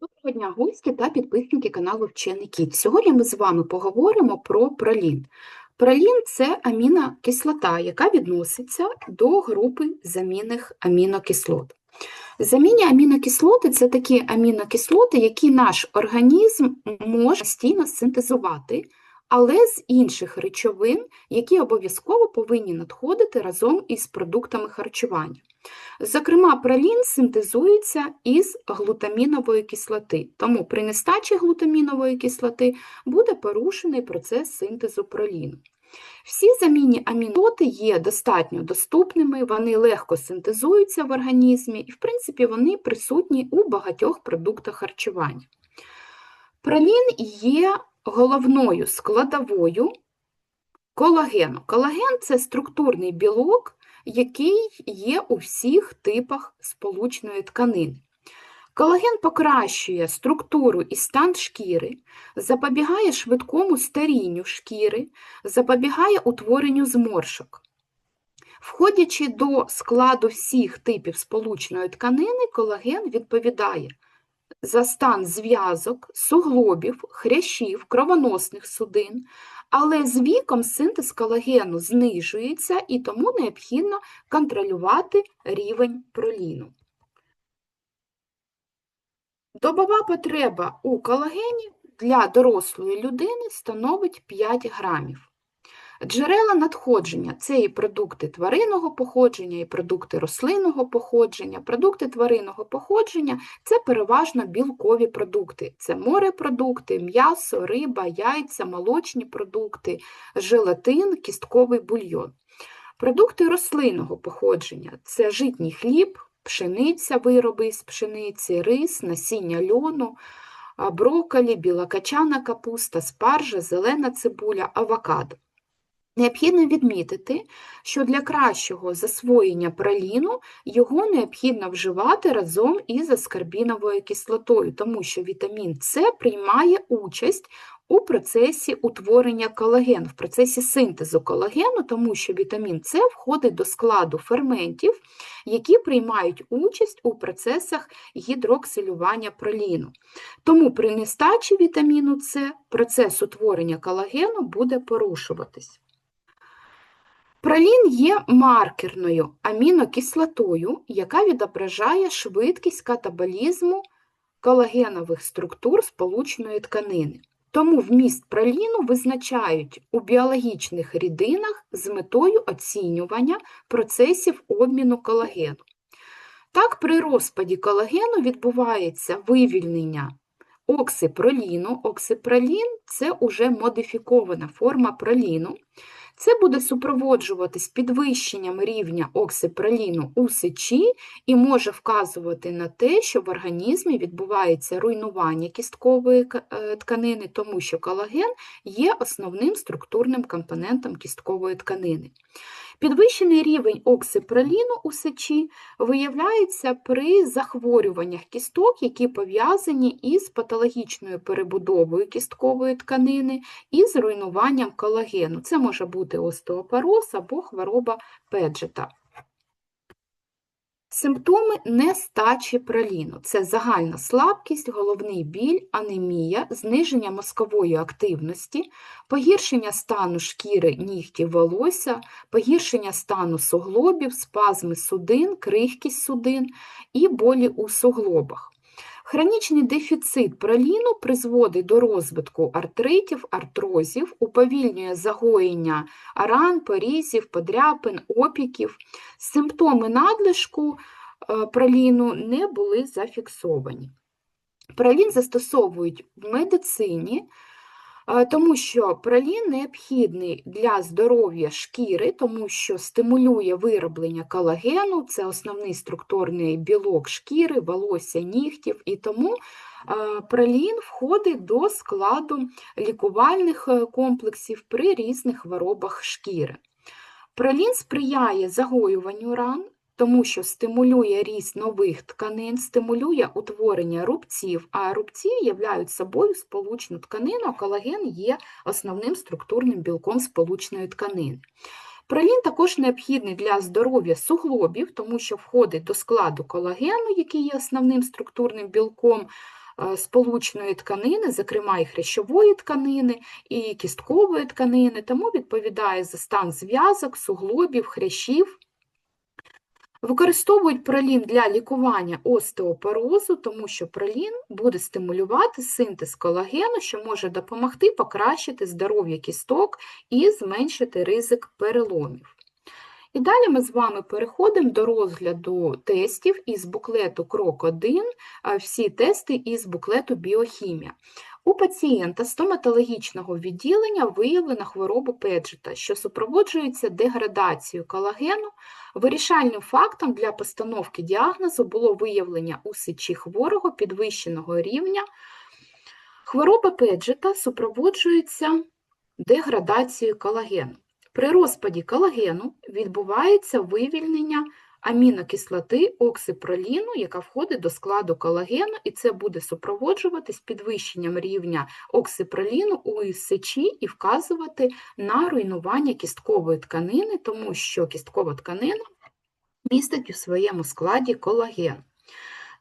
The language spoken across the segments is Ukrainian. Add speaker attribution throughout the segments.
Speaker 1: Доброго дня, гості та підписники каналу Вчений Кіт. Сьогодні ми з вами поговоримо про пролін. Пролін – це амінокислота, яка відноситься до групи замінних амінокислот. Замінні амінокислоти – це такі амінокислоти, які наш організм може постійно синтезувати, але з інших речовин, які обов'язково повинні надходити разом із продуктами харчування. Зокрема, пролін синтезується із глутамінової кислоти, тому при нестачі глутамінової кислоти буде порушений процес синтезу проліну. Всі замінні амінокислоти є достатньо доступними, вони легко синтезуються в організмі і, в принципі, вони присутні у багатьох продуктах харчування. Пролін є головною складовою колагену. Колаген це структурний білок, який є у всіх типах сполучної тканини. Колаген покращує структуру і стан шкіри, запобігає швидкому старінню шкіри, запобігає утворенню зморшок. Входячи до складу всіх типів сполучної тканини, колаген відповідає за стан зв'язок, суглобів, хрящів, кровоносних судин, але з віком синтез колагену знижується і тому необхідно контролювати рівень проліну. Добова потреба у колагені для дорослої людини становить 5 грамів. Джерела надходження це і продукти тваринного походження, і продукти рослинного походження. Продукти тваринного походження це переважно білкові продукти. Це морепродукти, м'ясо, риба, яйця, молочні продукти, желатин, кістковий бульйон. Продукти рослинного походження це житній хліб, пшениця, вироби з пшениці, рис, насіння льону, брокколі, білокачана капуста, спаржа, зелена цибуля, авокадо. Необхідно відмітити, що для кращого засвоєння проліну його необхідно вживати разом із аскорбіновою кислотою, тому що вітамін С приймає участь у процесі утворення колагену, в процесі синтезу колагену, тому що вітамін С входить до складу ферментів, які приймають участь у процесах гідроксилювання проліну. Тому при нестачі вітаміну С процес утворення колагену буде порушуватись. Пролін є маркерною амінокислотою, яка відображає швидкість катаболізму колагенових структур сполучної тканини. Тому вміст проліну визначають у біологічних рідинах з метою оцінювання процесів обміну колагену. Так, при розпаді колагену відбувається вивільнення оксипроліну. Оксипролін – це уже модифікована форма проліну. Це буде супроводжуватись підвищенням рівня оксипроліну у сечі і може вказувати на те, що в організмі відбувається руйнування кісткової е, тканини, тому що колаген є основним структурним компонентом кісткової тканини. Підвищений рівень оксипроліну у сечі виявляється при захворюваннях кісток, які пов'язані із патологічною перебудовою кісткової тканини і з руйнуванням колагену. Це може бути остеопороз або хвороба Педжета. Симптоми нестачі проліну це загальна слабкість, головний біль, анемія, зниження мозкової активності, погіршення стану шкіри нігтів волосся, погіршення стану суглобів, спазми судин, крихкість судин і болі у суглобах. Хронічний дефіцит проліну призводить до розвитку артритів, артрозів, уповільнює загоєння ран, порізів, подряпин, опіків. Симптоми надлишку е, проліну не були зафіксовані. Пролін застосовують в медицині тому що пролін необхідний для здоров'я шкіри, тому що стимулює вироблення колагену, це основний структурний білок шкіри, волосся, нігтів, і тому пролін входить до складу лікувальних е, комплексів при різних хворобах шкіри. Пролін сприяє загоюванню ран, тому що стимулює ріст нових тканин, стимулює утворення рубців, а рубці являють собою сполучну тканину, колаген є основним структурним білком сполучної тканини. Пролін також необхідний для здоров'я суглобів, тому що входить до складу колагену, який є основним структурним білком е, сполучної тканини, зокрема і хрящової тканини, і кісткової тканини, тому відповідає за стан зв'язок, суглобів, хрящів. Використовують пролін для лікування остеопорозу, тому що пролін буде стимулювати синтез колагену, що може допомогти покращити здоров'я кісток і зменшити ризик переломів. І далі ми з вами переходимо до розгляду тестів із буклету Крок 1, всі тести із буклету Біохімія. У пацієнта стоматологічного відділення виявлена хвороба Педжета, що супроводжується деградацією колагену. Вирішальним фактом для постановки діагнозу було виявлення у сечі хворого підвищеного рівня. Хвороба Педжета супроводжується деградацією колагену. При розпаді колагену відбувається вивільнення амінокислоти оксипроліну, яка входить до складу колагену, і це буде супроводжуватись підвищенням рівня оксипроліну у сечі і вказувати на руйнування кісткової тканини, тому що кісткова тканина містить у своєму складі колаген.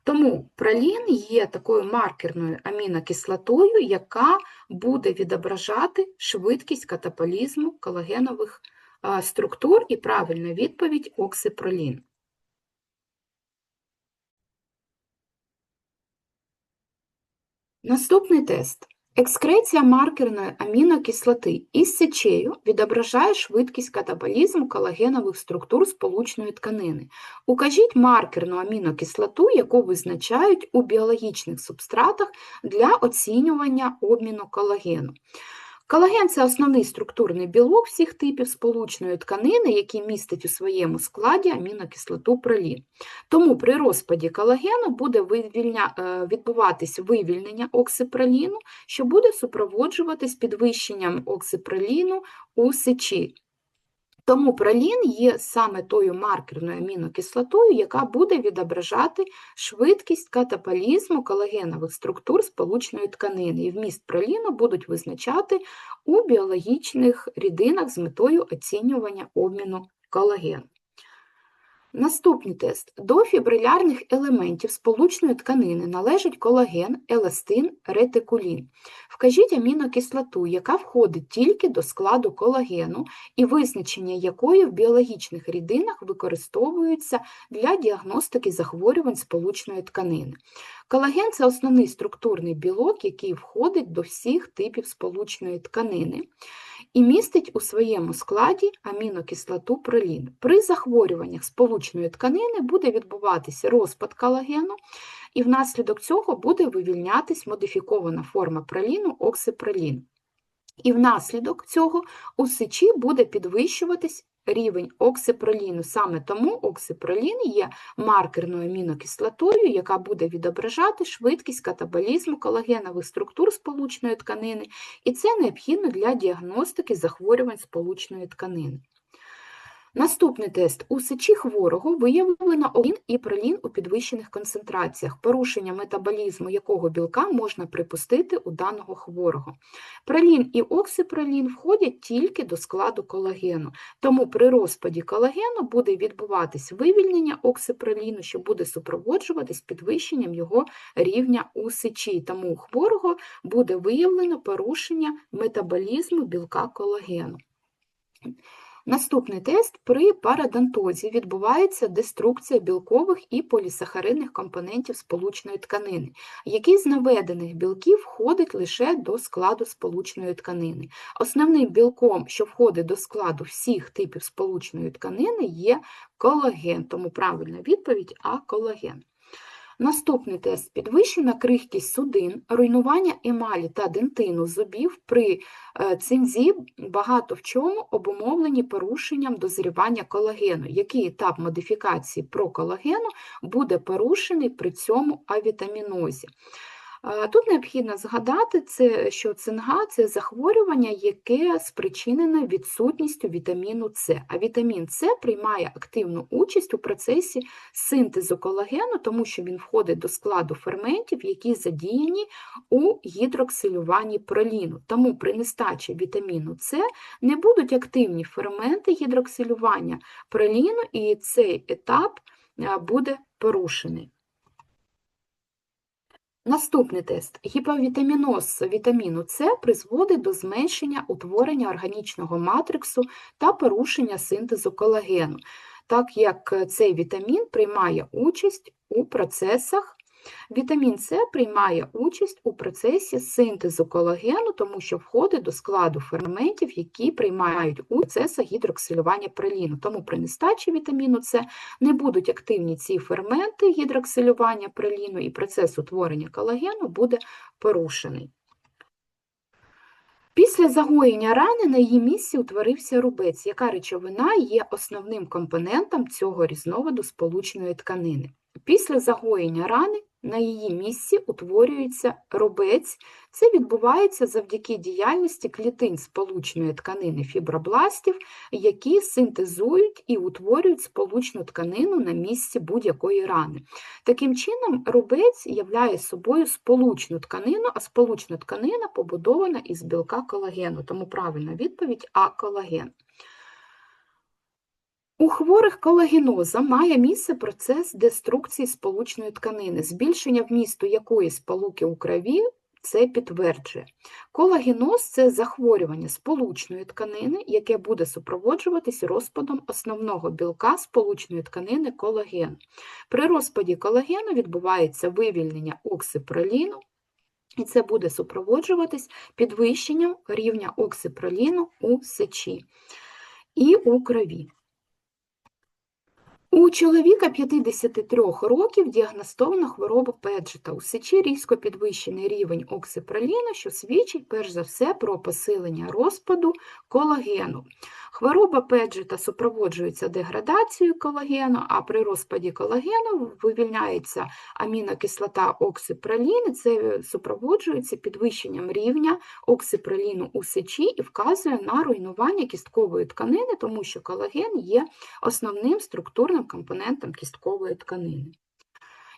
Speaker 1: Тому пролін є такою маркерною амінокислотою, яка буде відображати швидкість катаполізму колагенових структур і правильна відповідь оксипролін. Наступний тест. Екскреція маркерної амінокислоти із сечею відображає швидкість катаболізму колагенових структур сполучної тканини. Укажіть маркерну амінокислоту, яку визначають у біологічних субстратах для оцінювання обміну колагену. Колаген це основний структурний білок всіх типів сполучної тканини, який містить у своєму складі амінокислоту пролін. Тому при розпаді колагену буде. Е, відбуватись вивільнення оксипроліну, що буде супроводжуватись підвищенням оксипроліну у сечі. Тому пролін є саме тою маркерною амінокислотою, яка буде відображати швидкість катаполізму колагенових структур сполучної тканини, і вміст проліну будуть визначати у біологічних рідинах з метою оцінювання обміну колагену. Наступний тест. До фібрилярних елементів сполучної тканини належать колаген, еластин, ретикулін. Вкажіть амінокислоту, яка входить тільки до складу колагену, і визначення якої в біологічних рідинах використовується для діагностики захворювань сполучної тканини. Колаген це основний структурний білок, який входить до всіх типів сполучної тканини і містить у своєму складі амінокислоту пролін. При захворюваннях сполучної тканини буде відбуватися розпад колагену, і внаслідок цього буде вивільнятись модифікована форма проліну оксипролін. І внаслідок цього у сечі буде підвищуватись рівень оксипроліну. Саме тому оксипролін є маркерною амінокислотою, яка буде відображати швидкість катаболізму колагенових структур сполучної тканини, і це необхідно для діагностики захворювань сполучної тканини. Наступний тест. У сечі хворого виявлено олін і пролін у підвищених концентраціях, порушення метаболізму якого білка можна припустити у даного хворого. Пролін і оксипролін входять тільки до складу колагену, тому при розпаді колагену буде відбуватись вивільнення оксипроліну, що буде супроводжуватись підвищенням його рівня у сечі, тому у хворого буде виявлено порушення метаболізму білка колагену. Наступний тест при парадонтозі відбувається деструкція білкових і полісахаридних компонентів сполучної тканини, який з наведених білків входить лише до складу сполучної тканини. Основним білком, що входить до складу всіх типів сполучної тканини, є колаген, тому правильна відповідь А колаген. Наступний тест підвищена крихкість судин, руйнування емалі та дентину зубів при е, цинзі багато в чому обумовлені порушенням дозрівання колагену. Який етап модифікації проколагену буде порушений при цьому авітамінозі? Тут необхідно згадати, це, що цинга це захворювання, яке спричинене відсутністю вітаміну С. А вітамін С приймає активну участь у процесі синтезу колагену, тому що він входить до складу ферментів, які задіяні у гідроксилюванні проліну. Тому при нестачі вітаміну С не будуть активні ферменти гідроксилювання проліну, і цей етап буде порушений. Наступний тест. Гіповітаміноз вітаміну С призводить до зменшення утворення органічного матриксу та порушення синтезу колагену, так як цей вітамін приймає участь у процесах. Вітамін С приймає участь у процесі синтезу колагену, тому що входить до складу ферментів, які приймають у процесах гідроксилювання проліну. Тому при нестачі вітаміну С не будуть активні ці ферменти гідроксилювання проліну, і процес утворення колагену буде порушений. Після загоєння рани на її місці утворився рубець, яка речовина є основним компонентом цього різновиду сполучної тканини. Після загоєння рани на її місці утворюється рубець. Це відбувається завдяки діяльності клітин сполучної тканини фібробластів, які синтезують і утворюють сполучну тканину на місці будь-якої рани. Таким чином, рубець являє собою сполучну тканину, а сполучна тканина побудована із білка колагену. Тому правильна відповідь А колаген. У хворих колагеноза має місце процес деструкції сполучної тканини, збільшення вмісту якої сполуки у крові це підтверджує. Колагеноз – це захворювання сполучної тканини, яке буде супроводжуватись розпадом основного білка сполучної тканини колагену. При розпаді колагену відбувається вивільнення оксипроліну, і це буде супроводжуватись підвищенням рівня оксипроліну у сечі і у крові. У чоловіка 53 років діагностована хвороба Педжета. У сечі різко підвищений рівень оксипроліну, що свідчить перш за все про посилення розпаду колагену. Хвороба Педжета супроводжується деградацією колагену, а при розпаді колагену вивільняється амінокислота оксипролін, це супроводжується підвищенням рівня оксипроліну у сечі і вказує на руйнування кісткової тканини, тому що колаген є основним структурним компонентом кісткової тканини.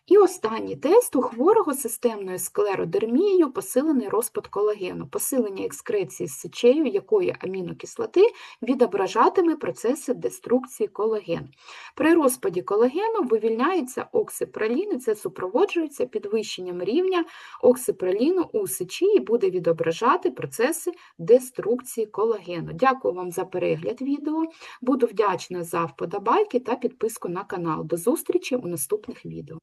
Speaker 1: І останній тест у хворого системною склеродермією посилений розпад колагену, посилення екскреції з сечею, якої амінокислоти відображатиме процеси деструкції колагену. При розпаді колагену вивільняється оксипролін, і це супроводжується підвищенням рівня оксипроліну у сечі і буде відображати процеси деструкції колагену. Дякую вам за перегляд відео. Буду вдячна за вподобайки та підписку на канал. До зустрічі у наступних відео.